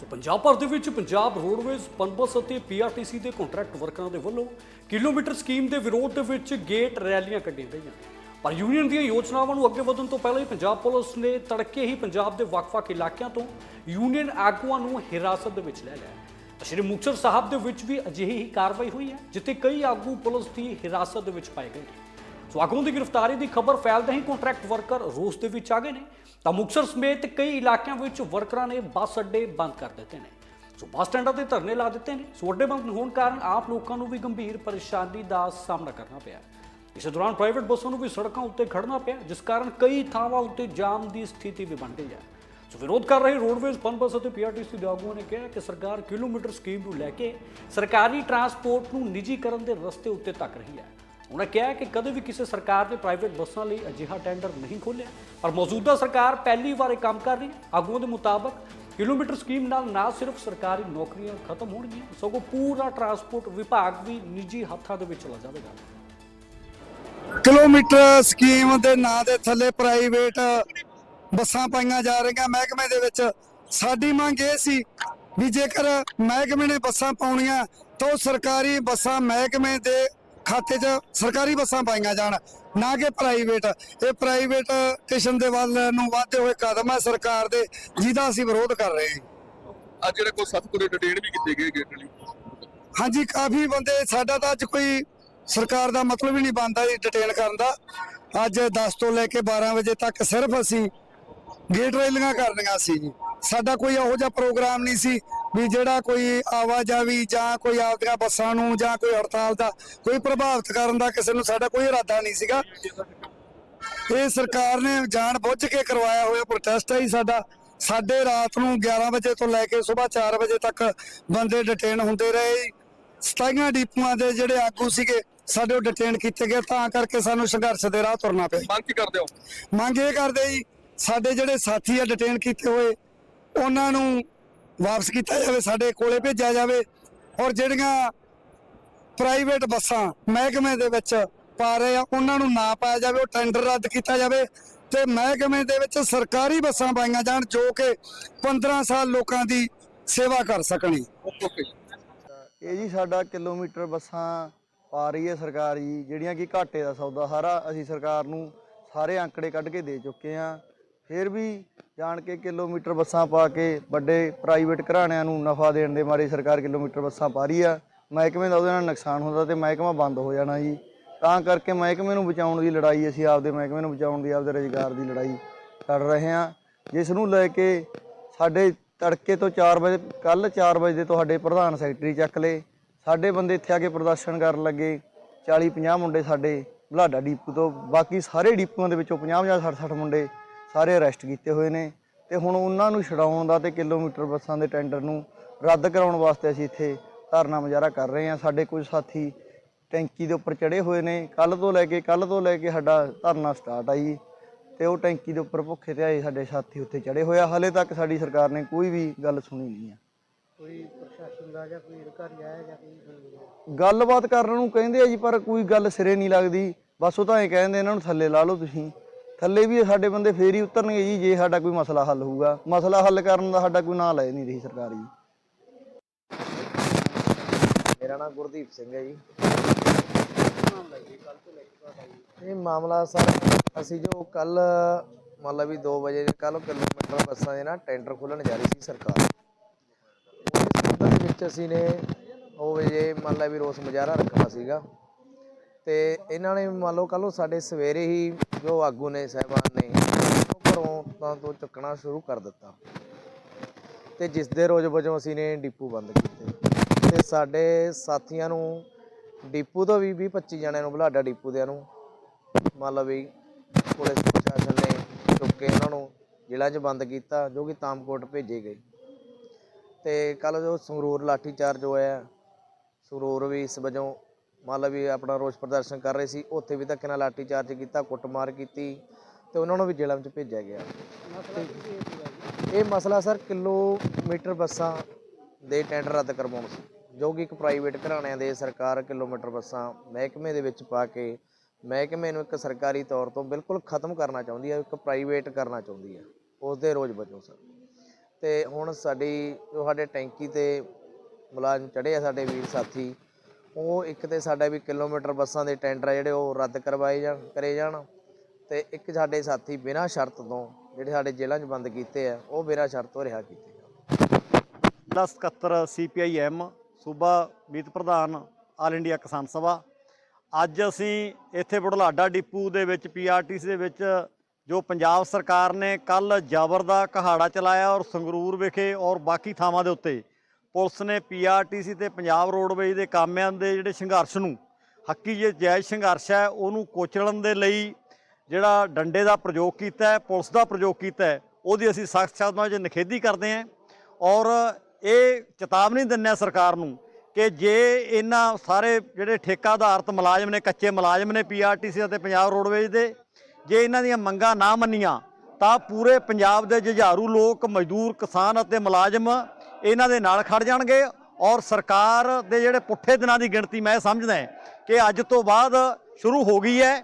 ਸੋ ਪੰਜਾਬ ਭਰ ਦੇ ਵਿੱਚ ਪੰਜਾਬ ਰੋਡਵੇਜ਼ ਪਨਬਸ ਅਤੇ ਪੀਆਰਟੀਸੀ ਦੇ ਕੰਟਰੈਕਟ ਵਰਕਰਾਂ ਦੇ ਵੱਲੋਂ ਕਿਲੋਮੀਟਰ ਸਕੀਮ ਦੇ ਵਿਰੋਧ ਦੇ ਵਿੱਚ ਗੇਟ ਰੈਲੀਆਂ ਕੱਢੀਆਂ ਗਈਆਂ। ਪਰ ਯੂਨੀਅਨ ਦੀਆਂ ਯੋਜਨਾਵਾਂ ਨੂੰ ਅੱਗੇ ਵਧਣ ਤੋਂ ਪਹਿਲਾਂ ਹੀ ਪੰਜਾਬ ਪੁਲਿਸ ਨੇ ਤੜਕੇ ਹੀ ਪੰਜਾਬ ਦੇ ਵੱਖ-ਵੱਖ ਇਲਾਕਿਆਂ ਤੋਂ ਯੂਨੀਅਨ ਆਗੂਆਂ ਨੂੰ ਹਿਰਾਸਤ ਦੇ ਵਿੱਚ ਲੈ ਲਿਆ। ਸ਼੍ਰੀ ਮੁਕਤਸਰ ਸਾਹਿਬ ਦੇ ਵਿੱਚ ਵੀ ਅਜਿਹੀ ਹੀ ਕਾਰਵਾਈ ਹੋਈ ਹੈ, ਜਿੱਥੇ ਕਈ ਆਗੂ ਪੁਲਿਸ ਦੀ ਹਿਰਾਸਤ ਦੇ ਵਿੱਚ ਪਾਏ ਗਏ ਨੇ ਆਗੂਆਂ ਦੀ ਗ੍ਰਿਫਤਾਰੀ ਦੀ ਖਬਰ ਫੈਲਦੇ ਹੀ ਕੰਟਰੈਕਟ ਵਰਕਰ ਰੋਸ ਦੇ ਵਿੱਚ ਆ ਗਏ ਨੇ। ਤਾਂ ਮੁਕਤਸਰ ਸਮੇਤ ਕਈ ਇਲਾਕਿਆਂ ਵਿੱਚ ਵਰਕਰਾਂ ਨੇ ਬੱਸ ਅੱਡੇ ਬੰਦ ਕਰ ਦਿੱਤੇ ਨੇ। ਸੋ ਬੱਸ ਸਟੈਂਡਾਂ ਤੇ ਧਰਨੇ ਲਾ ਦਿੱਤੇ ਨੇ। ਸੋ ਅੱਡੇ ਬੰਦ ਹੋਣ ਕਾਰਨ ਆਪ ਲੋਕਾਂ ਨੂੰ ਵੀ ਗੰਭੀਰ ਪਰੇਸ਼ਾਨੀ ਦਾ ਸਾਹਮਣਾ ਕਰਨਾ ਪਿਆ। ਇਸੇ ਦੌਰਾਨ ਪ੍ਰਾਈਵੇਟ ਬੱਸਾਂ ਨੂੰ ਵੀ ਸੜਕਾਂ ਉੱਤੇ ਖੜਨਾ ਪਿਆ, ਜਿਸ ਕਾਰਨ ਕਈ ਥਾਵਾਂ ਉੱਤੇ ਜਾਮ ਦੀ ਸਥਿਤੀ ਵੀ ਬਣ ਗਈ ਹੈ। ਸੋ ਵਿਰੋਧ ਕਰ ਰਹੇ ਰੋਡਵੇਜ਼ ਫਨ ਬੱਸ ਅਤੇ ਪੀਆਰਟੀਸੀ ਦੇ ਆਗੂਆਂ ਨੇ ਕਿਹਾ ਕਿ ਸਰਕਾਰ ਕਿਲੋਮੀਟਰ ਸਕੀਮ ਨੂੰ ਲੈ ਕੇ ਸਰਕਾਰੀ ਟਰਾਂਸਪੋਰਟ ਨੂੰ ਨਿੱਜੀਕਰਨ ਦੇ ਰਸਤੇ ਉੱਤੇ ਤੱਕ ਰਹੀ ਹੈ। ਉਹਨਾਂ ਕਿਹਾ ਕਿ ਕਦੇ ਵੀ ਕਿਸੇ ਸਰਕਾਰ ਨੇ ਪ੍ਰਾਈਵੇਟ ਬੱਸਾਂ ਲਈ ਅਜਿਹਾ ਟੈਂਡਰ ਨਹੀਂ ਖੋਲ੍ਹਿਆ। ਪਰ ਮੌਜੂਦਾ ਸਰਕਾਰ ਪਹਿਲੀ ਵਾਰ ਇਹ ਕੰਮ ਕਰ ਰਹੀ ਹੈ। ਆਗੂਆਂ ਦੇ ਮੁਤਾਬਕ ਕਿਲੋਮੀਟਰ ਸਕੀਮ ਨਾਲ ਨਾ ਸਿਰਫ ਸਰਕਾਰੀ ਨੌਕਰੀਆਂ ਖਤਮ ਹੋਣਗੀਆਂ, ਸਗੋਂ ਪੂਰਾ ਟਰਾਂਸਪੋਰਟ ਵਿਭਾਗ ਵੀ ਨਿੱਜੀ ਹੱਥਾਂ ਦੇ ਵਿੱਚ ਚਲਾ ਜਾਵੇਗਾ। ਕਿਲੋਮੀਟਰ ਸਕੀਮ ਦੇ ਨਾਂ ਦੇ ਥੱਲੇ ਪ੍ਰਾਈਵੇਟ ਬੱਸਾਂ ਪਾਈਆਂ ਜਾ ਰਹੀਆਂ ਮਹਿਕਮੇ ਦੇ ਵਿੱਚ। ਸਾਡੀ ਮੰਗ ਇਹ ਸੀ ਵੀ ਜੇਕਰ ਮਹਿਕਮੇ ਨੇ ਬੱਸਾਂ ਪਾਉਣੀਆਂ, ਤਾਂ ਉਹ ਸਰਕਾਰੀ ਬੱਸਾਂ ਮਹਿਕਮੇ ਦੇ ਖਾਤੇ 'ਚ ਸਰਕਾਰੀ ਬੱਸਾਂ ਪਾਈਆਂ ਜਾਣ ਨਾ ਕਿ ਪ੍ਰਾਈਵੇਟ ਇਹ ਪ੍ਰਾਈਵੇਟ ਸਟੇਸ਼ਨ ਦੇ ਵੱਲ ਨੂੰ ਵਧਦੇ ਹੋਏ ਕਦਮ ਹੈ ਸਰਕਾਰ ਦੇ ਜਿਹਦਾ ਅਸੀਂ ਵਿਰੋਧ ਕਰ ਰਹੇ ਹਾਂ। ਅੱਜ ਜਿਹੜੇ ਕੋਈ ਸਤਪੁਰੇ ਡਿਟੇਨ ਵੀ ਕੀਤੇ ਗਏ ਗੇਟ ਲਈ। ਹਾਂਜੀ ਕਾਫੀ ਬੰਦੇ ਸਾਡਾ ਤਾਂ ਅੱਜ ਕੋਈ ਸਰਕਾਰ ਦਾ ਮਤਲਬ ਹੀ ਨਹੀਂ ਬਣਦਾ ਜੀ ਡਿਟੇਨ ਕਰਨ ਦਾ। ਅੱਜ 10 ਤੋਂ ਲੈ ਕੇ 12 ਵਜੇ ਤੱਕ ਸਿਰਫ ਅਸੀਂ ਗੇਟ ਰੈਲੀਆਂ ਕਰਨੀਆਂ ਸੀ। ਜੀ ਸਾਡਾ ਕੋਈ ਇਹੋ ਜਿਹਾ ਪ੍ਰੋਗਰਾਮ ਨਹੀਂ ਸੀ। ਵੀ ਜਿਹੜਾ ਕੋਈ ਆਵਾਜਾਵੀ ਜਾਂ ਕੋਈ ਆਪਦੀਆਂ ਬੱਸਾਂ ਨੂੰ ਜਾਂ ਕੋਈ ਹੜਤਾਲ ਦਾ ਕੋਈ ਪ੍ਰਭਾਵਿਤ ਕਰਨ ਦਾ ਕਿਸੇ ਨੂੰ ਸਾਡਾ ਕੋਈ ਇਰਾਦਾ ਨਹੀਂ ਸੀਗਾ। ਇਹ ਸਰਕਾਰ ਨੇ ਜਾਣ ਬੁੱਝ ਕੇ ਕਰਵਾਇਆ ਹੋਇਆ ਪ੍ਰੋਟੈਸਟ ਹੈ ਜੀ ਸਾਡਾ। ਸਾਡੇ ਰਾਤ ਨੂੰ 11 ਵਜੇ ਤੋਂ ਲੈ ਕੇ ਸਵੇਰ 4 ਵਜੇ ਤੱਕ ਬੰਦੇ ਡਿਟੇਨ ਹੁੰਦੇ ਰਹੇ। ਸਤਾਈਆਂ ਡੀਪੂਆਂ ਦੇ ਜਿਹੜੇ ਆਗੂ ਸੀਗੇ ਸਾਡੇ ਉਹ ਡਿਟੇਨ ਕੀਤੇ ਗਏ। ਤਾਂ ਕਰਕੇ ਸਾਨੂੰ ਸੰਘਰਸ਼ ਦੇ ਰਾਹ ਤੁਰਨਾ ਪਿਆ ਮੰਗ ਕੀ ਕਰਦੇ ਹੋ? ਮੰਗ ਇਹ ਕਰਦੇ ਜੀ ਸਾਡੇ ਜਿਹੜੇ ਸਾਥੀ ਆ ਡਿਟੇਨ ਕੀਤੇ ਹੋਏ ਉਹਨਾਂ ਨੂੰ ਵਾਪਸ ਕੀਤਾ ਜਾਵੇ ਸਾਡੇ ਕੋਲੇ ਭੇਜਿਆ ਜਾਵੇ। ਔਰ ਜਿਹੜੀਆਂ ਪ੍ਰਾਈਵੇਟ ਬੱਸਾਂ ਮਹਿਕਮੇ ਦੇ ਵਿੱਚ ਪਾ ਰਹੇ ਆ ਉਹਨਾਂ ਨੂੰ ਨਾ ਪਾਇਆ ਜਾਵੇ ਉਹ ਟੈਂਡਰ ਰੱਦ ਕੀਤਾ ਜਾਵੇ ਤੇ ਮਹਿਕਮੇ ਦੇ ਵਿੱਚ ਸਰਕਾਰੀ ਬੱਸਾਂ ਪਾਈਆਂ ਜਾਣ ਜੋ ਕਿ 15 ਸਾਲ ਲੋਕਾਂ ਦੀ ਸੇਵਾ ਕਰ ਸਕਣ। ਇਹ ਜੀ ਸਾਡਾ ਕਿਲੋਮੀਟਰ ਬੱਸਾਂ ਪਾ ਰਹੀ ਹੈ ਸਰਕਾਰ ਜੀ ਜਿਹੜੀਆਂ ਕਿ ਘਾਟੇ ਦਾ ਸੌਦਾ ਸਾਰਾ ਅਸੀਂ ਸਰਕਾਰ ਨੂੰ ਸਾਰੇ ਅੰਕੜੇ ਕੱਢ ਕੇ ਦੇ ਚੁੱਕੇ ਹਾਂ। ਫਿਰ ਵੀ ਜਾਣ ਕੇ ਕਿਲੋਮੀਟਰ ਬੱਸਾਂ ਪਾ ਕੇ ਵੱਡੇ ਪ੍ਰਾਈਵੇਟ ਘਰਾਣਿਆਂ ਨੂੰ ਨਫਾ ਦੇਣ ਦੇ ਮਾਰੇ ਸਰਕਾਰ ਕਿਲੋਮੀਟਰ ਬੱਸਾਂ ਪਾ ਰਹੀ ਆ। ਮਹਿਕਮੇ ਦਾ ਉਹਦੇ ਨਾਲ ਨੁਕਸਾਨ ਹੁੰਦਾ ਤੇ ਮਹਿਕਮਾ ਬੰਦ ਹੋ ਜਾਣਾ ਜੀ। ਤਾਂ ਕਰਕੇ ਮਹਿਕਮੇ ਨੂੰ ਬਚਾਉਣ ਦੀ ਲੜਾਈ, ਅਸੀਂ ਆਪਦੇ ਮਹਿਕਮੇ ਨੂੰ ਬਚਾਉਣ ਦੀ, ਆਪਦੇ ਰੁਜ਼ਗਾਰ ਦੀ ਲੜਾਈ ਲੜ ਰਹੇ ਹਾਂ। ਜਿਸ ਨੂੰ ਲੈ ਕੇ ਸਾਡੇ ਤੜਕੇ ਤੋਂ 4 ਵਜੇ ਕੱਲ 4 ਵਜੇ ਦੇ ਤੁਹਾਡੇ ਪ੍ਰਧਾਨ ਸੈਕਟਰੀ ਚੱਕ ਲਏ। ਸਾਡੇ ਬੰਦੇ ਇੱਥੇ ਆ ਕੇ ਪ੍ਰਦਰਸ਼ਨ ਕਰਨ ਲੱਗੇ। 40 50 ਮੁੰਡੇ ਸਾਡੇ, ਬਲਾਡਾ ਡੀਪੂ ਤੋਂ, ਬਾਕੀ ਸਾਰੇ ਡੀਪੂਆਂ ਦੇ ਵਿੱਚੋਂ 50 50 60 60 ਮੁੰਡੇ ਸਾਰੇ ਅਰੈਸਟ ਕੀਤੇ ਹੋਏ ਨੇ ਤੇ ਹੁਣ ਉਹਨਾਂ ਨੂੰ ਛਡਾਉਣ ਦਾ ਤੇ ਕਿਲੋਮੀਟਰ ਬੱਸਾਂ ਦੇ ਟੈਂਡਰ ਨੂੰ ਰੱਦ ਕਰਾਉਣ ਵਾਸਤੇ ਅਸੀਂ ਇੱਥੇ ਧਰਨਾ ਮੁਜ਼ਾਹਰਾ ਕਰ ਰਹੇ ਹਾਂ। ਸਾਡੇ ਕੁਝ ਸਾਥੀ ਟੈਂਕੀ ਦੇ ਉੱਪਰ ਚੜੇ ਹੋਏ ਨੇ। ਕੱਲ ਤੋਂ ਲੈ ਕੇ ਕੱਲ ਤੋਂ ਲੈ ਕੇ ਸਾਡਾ ਧਰਨਾ ਸਟਾਰਟ ਆ ਜੀ। ਤੇ ਉਹ ਟੈਂਕੀ ਦੇ ਉੱਪਰ ਭੁੱਖੇ ਤੇ ਆਏ ਸਾਡੇ ਸਾਥੀ ਉੱਤੇ ਚੜੇ ਹੋਏ ਆ। ਹਲੇ ਤੱਕ ਸਾਡੀ ਸਰਕਾਰ ਨੇ ਕੋਈ ਵੀ ਗੱਲ ਸੁਣੀ ਨਹੀਂ ਆ। ਕੋਈ ਪ੍ਰਸ਼ਾਸਨ ਦਾ ਜਾਂ ਕੋਈ ਅਧਿਕਾਰੀ ਆਇਆ ਜਾਂ ਕੋਈ ਗੱਲਬਾਤ ਕਰਨ ਨੂੰ ਕਹਿੰਦੇ ਆ ਜੀ ਪਰ ਕੋਈ ਗੱਲ ਸਿਰੇ ਨਹੀਂ ਲੱਗਦੀ। ਬਸ ਉਹ ਤਾਂ ਐਂ ਕਹਿੰਦੇ ਇਹਨਾਂ ਨੂੰ ਥੱਲੇ ਲਾ ਲਓ ਤੁਸੀਂ। ਥੱਲੇ ਵੀ ਸਾਡੇ ਬੰਦੇ ਫੇਰ ਹੀ ਉਤਰਨਗੇ ਜੀ, ਜੇ ਸਾਡਾ ਕੋਈ ਮਸਲਾ ਹੱਲ ਹੋਊਗਾ। ਮਸਲਾ ਹੱਲ ਕਰਨ ਦਾ ਸਾਡਾ ਕੋਈ ਨਾਂ ਲੈ ਨਹੀਂ ਰਹੀ ਸਰਕਾਰ। ਜੀ ਮੇਰਾ ਨਾਮ ਗੁਰਦੀਪ ਸਿੰਘ ਹੈ ਜੀ। ਇਹ ਮਾਮਲਾ ਸਰ, ਅਸੀਂ ਜੋ ਕੱਲ, ਮੰਨ ਲਾ ਵੀ 2 ਵਜੇ ਕੱਲ ਕਿਲੋਮੀਟਰ ਬੱਸਾਂ ਦੇ ਨਾ ਟੈਂਡਰ ਖੋਲਣ ਜਾ ਰਹੀ ਸੀ ਸਰਕਾਰ। ਉਹਦੇ ਸੰਬੰਧ ਵਿੱਚ ਅਸੀਂ ਨੇ ਉਹ ਵਜੇ ਮੰਨ ਲਾ ਵੀ ਰੋਸ ਮੁਜ਼ਾਹਰਾ ਰੱਖਣਾ ਸੀਗਾ। ਤੇ ਇਹਨਾਂ ਨੇ ਮੰਨ ਲਓ ਕੱਲ ਸਾਡੇ ਸਵੇਰੇ ਹੀ ਜੋ ਆਗੂ ਨੇ ਸਹਿਬਾਨ ਨੇ ਘਰੋਂ ਤਾਂ ਤੋਂ ਚੱਕਣਾ ਸ਼ੁਰੂ ਕਰ ਦਿੱਤਾ। ਤੇ ਜਿਸ ਦੇ ਰੋਜ਼ ਵਜੋਂ ਅਸੀਂ ਨੇ ਡਿਪੂ ਬੰਦ ਕੀਤੇ। ਤੇ ਸਾਡੇ ਸਾਥੀਆਂ ਨੂੰ ਡਿਪੂ ਤੋਂ ਵੀ 20 25 ਜਣਿਆਂ ਨੂੰ ਬੁਲਾਡਾ ਡਿਪੂ ਦਿਆਂ ਨੂੰ। ਮੰਨ ਲਓ ਵੀ ਪੁਲਿਸ ਪ੍ਰਸ਼ਾਸਨ ਨੇ ਚੁੱਕ ਕੇ ਉਹਨਾਂ ਨੂੰ ਜ਼ਿਲ੍ਹਾ 'ਚ ਬੰਦ ਕੀਤਾ, ਜੋ ਕਿ ਤਾਮਕੋਟ ਭੇਜੇ ਗਏ। ਤੇ ਕੱਲ ਜੋ ਸੰਗਰੂਰ ਲਾਠੀਚਾਰਜ ਹੋਇਆ, ਸੰਗਰੂਰ ਵੀ ਇਸ ਵਜੋਂ ਮੰਨ ਲਓ ਵੀ ਆਪਣਾ ਰੋਸ ਪ੍ਰਦਰਸ਼ਨ ਕਰ ਰਹੇ ਸੀ ਉੱਥੇ ਵੀ ਧੱਕੇ ਨਾਲ ਲਾਠੀ ਚਾਰਜ ਕੀਤਾ ਕੁੱਟਮਾਰ ਕੀਤੀ ਤੇ ਉਹਨਾਂ ਨੂੰ ਵੀ ਜੇਲ੍ਹਾਂ ਵਿੱਚ ਭੇਜਿਆ ਗਿਆ। ਇਹ ਮਸਲਾ ਸਰ ਕਿਲੋਮੀਟਰ ਬੱਸਾਂ ਦੇ ਟੈਂਡਰ ਰੱਦ ਕਰਵਾਉਣ ਸੀ ਜੋ ਕਿ ਇੱਕ ਪ੍ਰਾਈਵੇਟ ਘਰਾਣਿਆਂ ਦੇ ਸਰਕਾਰ ਕਿਲੋਮੀਟਰ ਬੱਸਾਂ ਮਹਿਕਮੇ ਦੇ ਵਿੱਚ ਪਾ ਕੇ ਮਹਿਕਮੇ ਨੂੰ ਇੱਕ ਸਰਕਾਰੀ ਤੌਰ ਤੋਂ ਬਿਲਕੁਲ ਖਤਮ ਕਰਨਾ ਚਾਹੁੰਦੀ ਹੈ ਇੱਕ ਪ੍ਰਾਈਵੇਟ ਕਰਨਾ ਚਾਹੁੰਦੀ ਹੈ ਉਸ ਦੇ ਰੋਜ਼ ਵਜੋਂ ਸਰ। ਤੇ ਹੁਣ ਸਾਡੀ ਜੋ ਸਾਡੇ ਟੈਂਕੀ ਤੇ ਮੁਲਾਜ਼ਮ ਚੜੇ ਆ ਸਾਡੇ ਵੀਰ ਸਾਥੀ ਉਹ ਇੱਕ ਤੇ ਸਾਡਾ ਵੀ ਕਿਲੋਮੀਟਰ ਬੱਸਾਂ ਦੇ ਟੈਂਡਰ ਆ ਜਿਹੜੇ ਉਹ ਰੱਦ ਕਰਵਾਏ ਜਾਣ, ਕਰੇ ਜਾਣ ਤੇ ਇੱਕ ਸਾਡੇ ਸਾਥੀ ਬਿਨਾਂ ਸ਼ਰਤ ਤੋਂ ਜਿਹੜੇ ਸਾਡੇ ਜੇਲ੍ਹਾਂ 'ਚ ਬੰਦ ਕੀਤੇ ਆ, ਉਹ ਬਿਨਾਂ ਸ਼ਰਤ ਤੋਂ ਰਿਹਾ ਕੀਤੇ ਜਾਣ। ਜ਼ਿਲ੍ਹਾ ਸਕੱਤਰ ਸੀਪੀਆਈਐਮ ਸੂਬਾ ਮੀਤ ਪ੍ਰਧਾਨ, ਆਲ ਇੰਡੀਆ ਕਿਸਾਨ ਸਭਾ। ਅੱਜ ਅਸੀਂ ਇੱਥੇ ਬੁਢਲਾਡਾ ਡਿਪੂ ਦੇ ਵਿੱਚ ਪੀਆਰਟੀਸੀ ਦੇ ਵਿੱਚ ਜੋ ਪੰਜਾਬ ਸਰਕਾਰ ਨੇ ਕੱਲ ਜ਼ਬਰ ਦਾ ਕਹਾੜਾ ਚਲਾਇਆ ਔਰ ਸੰਗਰੂਰ ਵਿਖੇ ਔਰ ਬਾਕੀ ਥਾਵਾਂ ਦੇ ਉੱਤੇ ਪੁਲਿਸ ਨੇ ਪੀਆਰਟੀਸੀ ਤੇ ਪੰਜਾਬ ਰੋਡਵੇਜ਼ ਦੇ ਕਾਮਿਆਂ ਦੇ ਜਿਹੜੇ ਸੰਘਰਸ਼ ਨੂੰ, ਹੱਕੀ ਜੇ ਜਾਇਜ਼ ਸੰਘਰਸ਼ ਹੈ, ਉਹਨੂੰ ਕੋਚਲਣ ਦੇ ਲਈ ਜਿਹੜਾ ਡੰਡੇ ਦਾ ਪ੍ਰਯੋਗ ਕੀਤਾ ਹੈ, ਪੁਲਿਸ ਦਾ ਪ੍ਰਯੋਗ ਕੀਤਾ ਹੈ, ਉਹਦੀ ਅਸੀਂ ਸਖਤ ਸ਼ਬਦਾਂ 'ਚ ਨਿਖੇਧੀ ਕਰਦੇ ਹਾਂ। ਔਰ ਇਹ ਚੇਤਾਵਨੀ ਦਿੰਦੇ ਹਾਂ ਸਰਕਾਰ ਨੂੰ ਕਿ ਜੇ ਇਹਨਾਂ ਸਾਰੇ ਜਿਹੜੇ ਠੇਕਾ ਆਧਾਰਿਤ ਮੁਲਾਜ਼ਮ ਨੇ, ਕੱਚੇ ਮੁਲਾਜ਼ਮ ਨੇ ਪੀਆਰਟੀਸੀ ਅਤੇ ਪੰਜਾਬ ਰੋਡਵੇਜ਼ ਦੇ, ਜੇ ਇਹਨਾਂ ਦੀਆਂ ਮੰਗਾਂ ਨਾ ਮੰਨੀਆਂ, ਤਾਂ ਪੂਰੇ ਪੰਜਾਬ ਦੇ ਜੁਝਾਰੂ ਲੋਕ, ਮਜ਼ਦੂਰ, ਕਿਸਾਨ ਅਤੇ ਮੁਲਾਜ਼ਮ ਇਹਨਾਂ ਦੇ ਨਾਲ ਖੜ ਜਾਣਗੇ ਔਰ ਸਰਕਾਰ ਦੇ ਜਿਹੜੇ ਪੁੱਠੇ ਦਿਨਾਂ ਦੀ ਗਿਣਤੀ ਮੈਂ ਇਹ ਸਮਝਦਾ ਕਿ ਅੱਜ ਤੋਂ ਬਾਅਦ ਸ਼ੁਰੂ ਹੋ ਗਈ ਹੈ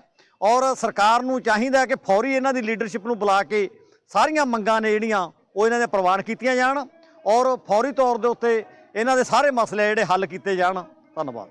ਔਰ ਸਰਕਾਰ ਨੂੰ ਚਾਹੀਦਾ ਕਿ ਫੌਰੀ ਇਹਨਾਂ ਦੀ ਲੀਡਰਸ਼ਿਪ ਨੂੰ ਬੁਲਾ ਕੇ ਸਾਰੀਆਂ ਮੰਗਾਂ ਨੇ ਜਿਹੜੀਆਂ ਉਹ ਇਹਨਾਂ ਦੇ ਪ੍ਰਵਾਨ ਕੀਤੀਆਂ ਜਾਣ ਔਰ ਫੌਰੀ ਤੌਰ ਦੇ ਉੱਤੇ ਇਹਨਾਂ ਦੇ ਸਾਰੇ ਮਸਲੇ ਜਿਹੜੇ ਹੱਲ ਕੀਤੇ ਜਾਣ। ਧੰਨਵਾਦ।